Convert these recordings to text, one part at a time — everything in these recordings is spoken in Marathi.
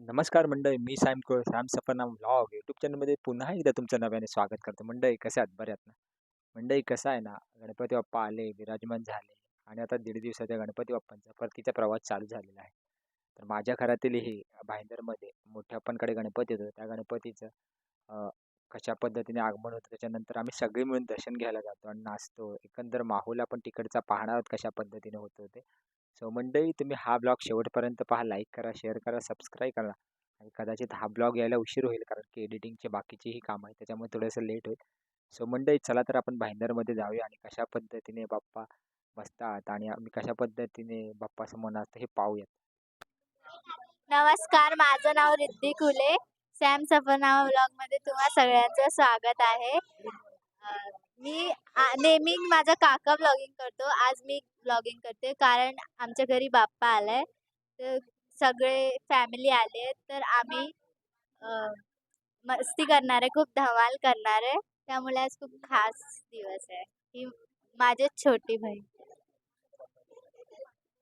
नमस्कार मंडळी, मी सॅम कोळ सॅम सफरनाम व्लॉग यूट्यूब चॅनलमध्ये पुन्हा एकदा तुमचं नव्याने स्वागत करतो. मंडळी कसे आहात? बऱ्यात ना? मंडळी कसं आहे ना, गणपती बाप्पा आले, विराजमान झाले आणि आता दीड दिवसाच्या गणपती बाप्पांचा परतीचा प्रवास चालू झालेला आहे. तर माझ्या घरातीलही भाईंदरमध्ये मोठ्याप्पांकडे गणपती येतो. त्या गणपतीचं कशा पद्धतीने आगमन होतं, त्याच्यानंतर आम्ही सगळे मिळून दर्शन घ्यायला जातो आणि नाचतो. एकंदर माहोल आपण तिकडचा पाहणार आहोत कशा पद्धतीने होतं ते. सो मंडळी तुम्ही हा ब्लॉग शेवटपर्यंत पहा, लाईक करा, शेअर करा, सबस्क्राईब करा आणि कदाचित हा ब्लॉग यायला उशीर होईल कारण की एडिटिंगचे बाकीचेही कामं आहेत त्याच्यामुळे थोडंसं लेट होईल. सो मंडळी चला तर आपण भाईंदरमध्ये जाऊया आणि कशा पद्धतीने बाप्पा बसतात आणि आम्ही कशा पद्धतीने बाप्पासमोर नाचतो हे पाहूयात. नमस्कार माझं नाव रिद्धी कुले सॅम सफरनामा ब्लॉगमध्ये तुम्हा सगळ्यांचं स्वागत आहे मी नेहमी माझा काका ब्लॉगिंग करतो. आज मी ब्लॉगिंग करते. कारण आमच्या घरी बाप्पा आलाय. तर सगळे फॅमिली आले. तर आम्ही मस्ती करणार आहे. खूप धमाल करणार आहे. त्यामुळे आज खूप खास दिवस आहे. ही माझी छोटी बहीण.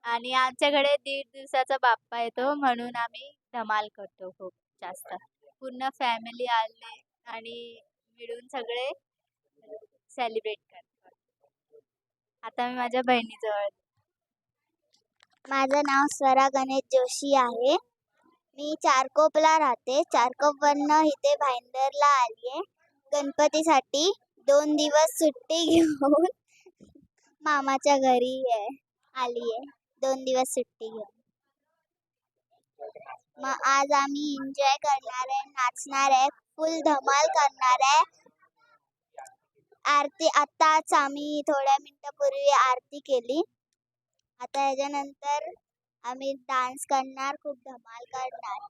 आणि आमच्याकडे दीड दिवसाचा बाप्पा येतो. म्हणून आम्ही धमाल करतो खूप जास्त. पूर्ण फॅमिली आले आणि मिळून सगळे सेलिब्रेट करतो. आता मी माझ्या बहिणीजवळ माझं नाव स्वरा गणेश जोशी आहे. मी चारकोपला राहते. चारकोपवरनं इथे भाईंदरला आली आहे गणपतीसाठी दोन दिवस सुट्टी घेऊन मामाच्या घरी आहे आली आहे दोन दिवस सुट्टी घेऊन. मग आज आम्ही एन्जॉय करणार आहे नाचणार आहे फुल धमाल करणार आहे. आरती आताच आम्ही थोड्या मिनिटापूर्वी आरती केली. आता याच्यानंतर आम्ही डान्स करणार खूप धमाल करणार.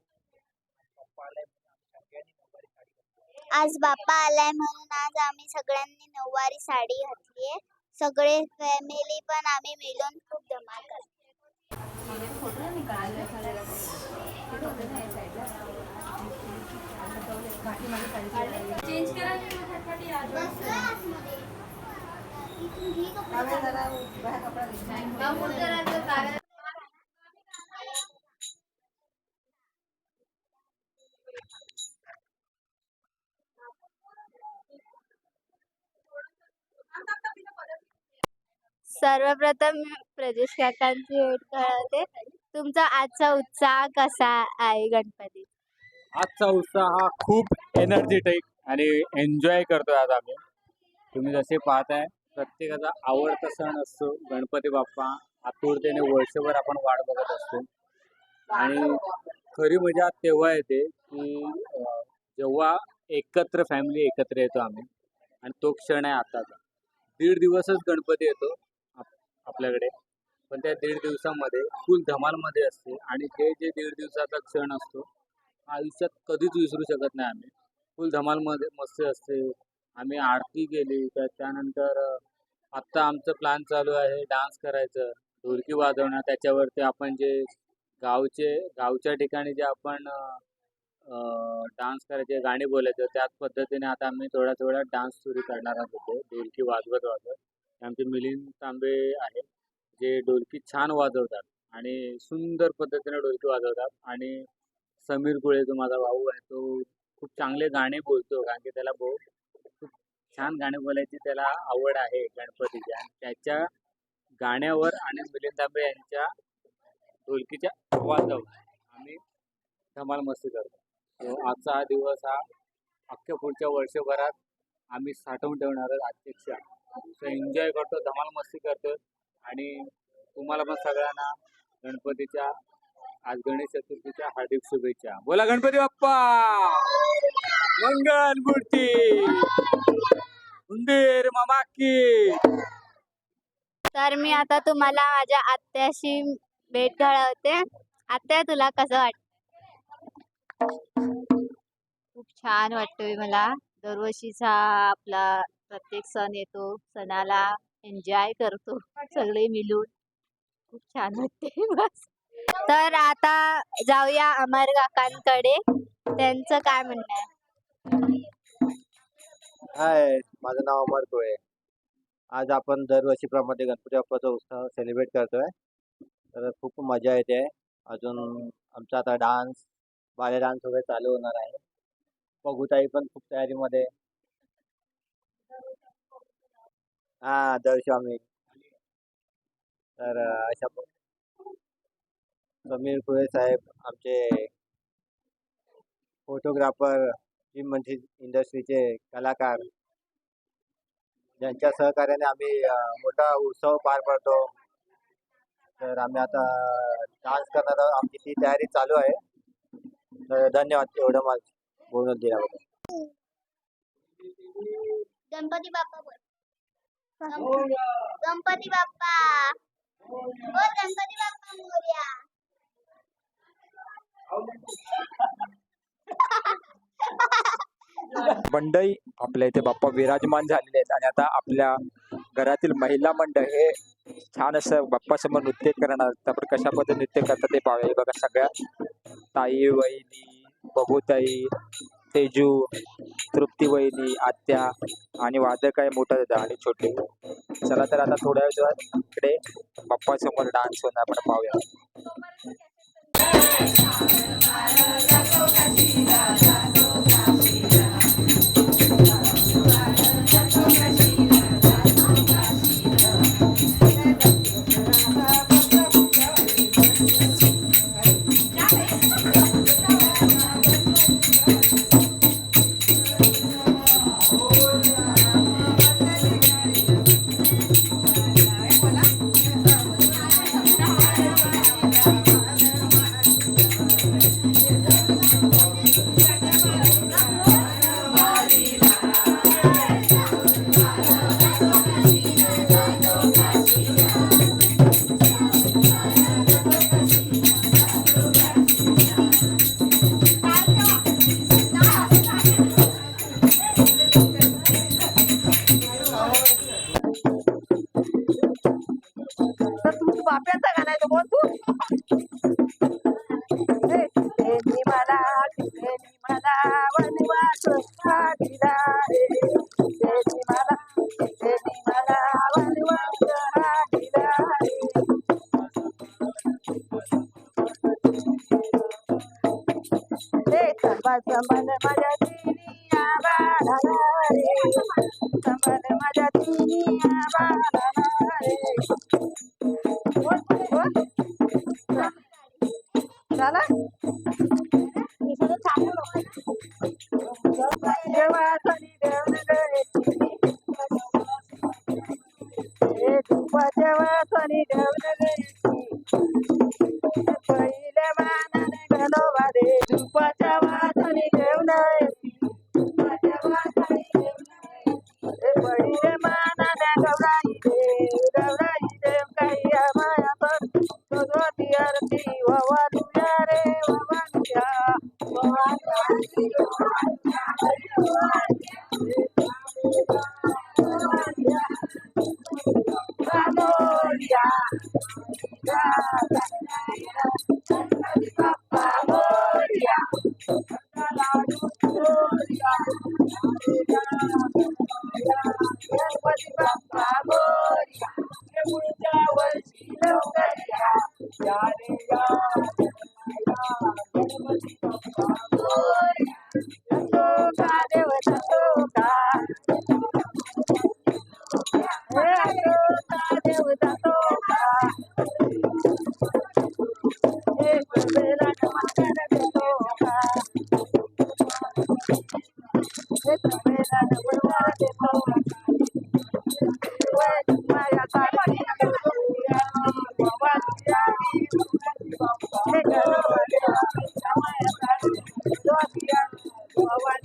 आज बाप्पा आलाय म्हणून आज आम्ही सगळ्यांनी नऊवारी साडी घातली आहे. सगळे फॅमिली पण आम्ही मिळून खूप धमाल करतो सर्वप्रथम मी प्रजेश काकांची भेट करते तुमचा आजचा उत्साह कसा आहे गणपती आजचा उत्साह हा खूप एनर्जेटिक आणि एन्जॉय करतोय आज आम्ही. तुम्ही जसे पाहताय प्रत्येकाचा आवडता सण असतो गणपती बाप्पा. आतुरतेने वर्षभर आपण वाट बघत असतो. आणि खरी मजा तेव्हा येते की जेव्हा एकत्र फॅमिली एकत्र येतो आम्ही. आणि तो क्षण आहे आताचा. दीड दिवसच गणपती येतो आप- आपल्याकडे. पण त्या दीड दिवसामध्ये फुल धमालमध्ये असते. आणि ते जे दीड दिवसाचा क्षण असतो आयुष्यात कधीच विसरू शकत नाही आम्ही. फुल धमालमध्ये मस्ती असते. आम्ही आरती केली. तर त्यानंतर आत्ता आमचं प्लॅन चालू आहे डान्स करायचं. ढोलकी वाजवणं त्याच्यावरती आपण जे गावचे गावच्या ठिकाणी जे आपण डान्स करायचे गाणी बोलायचं त्याच पद्धतीने आता आम्ही थोडा थोडा डान्स सुरू करणार आहोत ढोलकी वाजवत वाजवत. आमचे मिलिंद तांबे आहे जे ढोलकी छान वाजवतात आणि सुंदर पद्धतीने ढोलकी वाजवतात. आणि समीर गुळे जो माझा भाऊ आहे तो खूप चांगले गाणे बोलतो कारण की त्याला बहु खूप छान गाणे बोलायची त्याला आवड आहे गणपतीची. आणि त्याच्या गाण्यावर आणि मिलिंद आंबे यांच्या ढोलकीच्या आवाजावर आम्ही धमाल मस्ती करतो. आजचा हा दिवस हा अख्ख्या पुढच्या वर्षभरात आम्ही साठवून ठेवणार आहोत आजचे एन्जॉय करतो धमाल मस्ती करतो. आणि तुम्हाला पण सगळ्यांना गणपतीच्या आज गणेश चतुर्थीच्या हार्दिक शुभेच्छा. बोला गणपती बाप्पा! मंगल मूर्ती! उंदीर मामा की तर मी आता तुम्हाला माझ्या आत्याशी भेट घडवते आत्या तुला कसं वाटत खूप छान वाटतोय मला. दरवर्षीचा आपला प्रत्येक सण येतो. सणाला एन्जॉय करतो सगळे मिळून. खूप छान वाटते बस. तर आता जाऊया अमर काकांकडे. त्यांचं काय म्हणणं आहे? हाय माझं नाव अमर कोळे आज आपण दरवर्षीप्रमाणे गणपती बाप्पाचा उत्सव सेलिब्रेट करतोय. तर खूप मजा येते. अजून आमचा आता डान्स बाले डान्स वगैरे चालू होणार आहे. बघूताई पण खूप तयारीमध्ये. हा दर्श आम्ही. तर अशा समीर कुळे साहेब आमचे फोटोग्राफर फिल्म इंडस्ट्रीचे कलाकार. ज्यांच्या सहकार्याने आम्ही मोठा उत्सव पार पाडतो. तर आम्ही आता डान्स करणार आहोत आमची ती तयारी चालू आहे. तर धन्यवाद एवढं मला बोलून दिल्याबद्दल. गणपती बाप्पा बोल. गणपती बाप्पा. बोल गणपती बाप्पा मोरया मंडळी आपल्या इथे बाप्पा विराजमान झालेले आहेत आणि आता आपल्या घरातील महिला मंडळ हे छान असं बाप्पासमोर नृत्य करणार तर कशा पद्धतीने नृत्य करतात ते पाहूया. बघा सगळ्या ताई वहिनी बघूताई तेजू तृप्ती वहिनी आत्या आणि वादक आहे मोठा दादा आणि छोटे. चला तर आता थोड्या वेळात इकडे बाप्पासमोर डान्स होणार आपण पाहूया. तर तू बाप्याचा गाणं आहे तो बोल तू ए, झाला? देवासाठी देवनगरी हे तुपाच्या वासानी रे तुपाच्या वासानी देवनगरी पहिले मानाने देव देव काही भगवती आरती वावा गणपती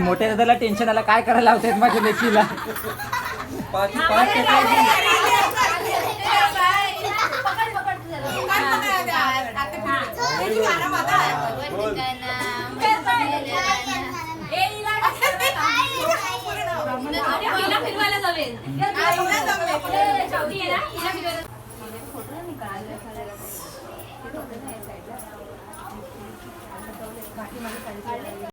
मोठ्या दादाला टेन्शन आलं काय करायला लावतात माझ्या लेकीला काढले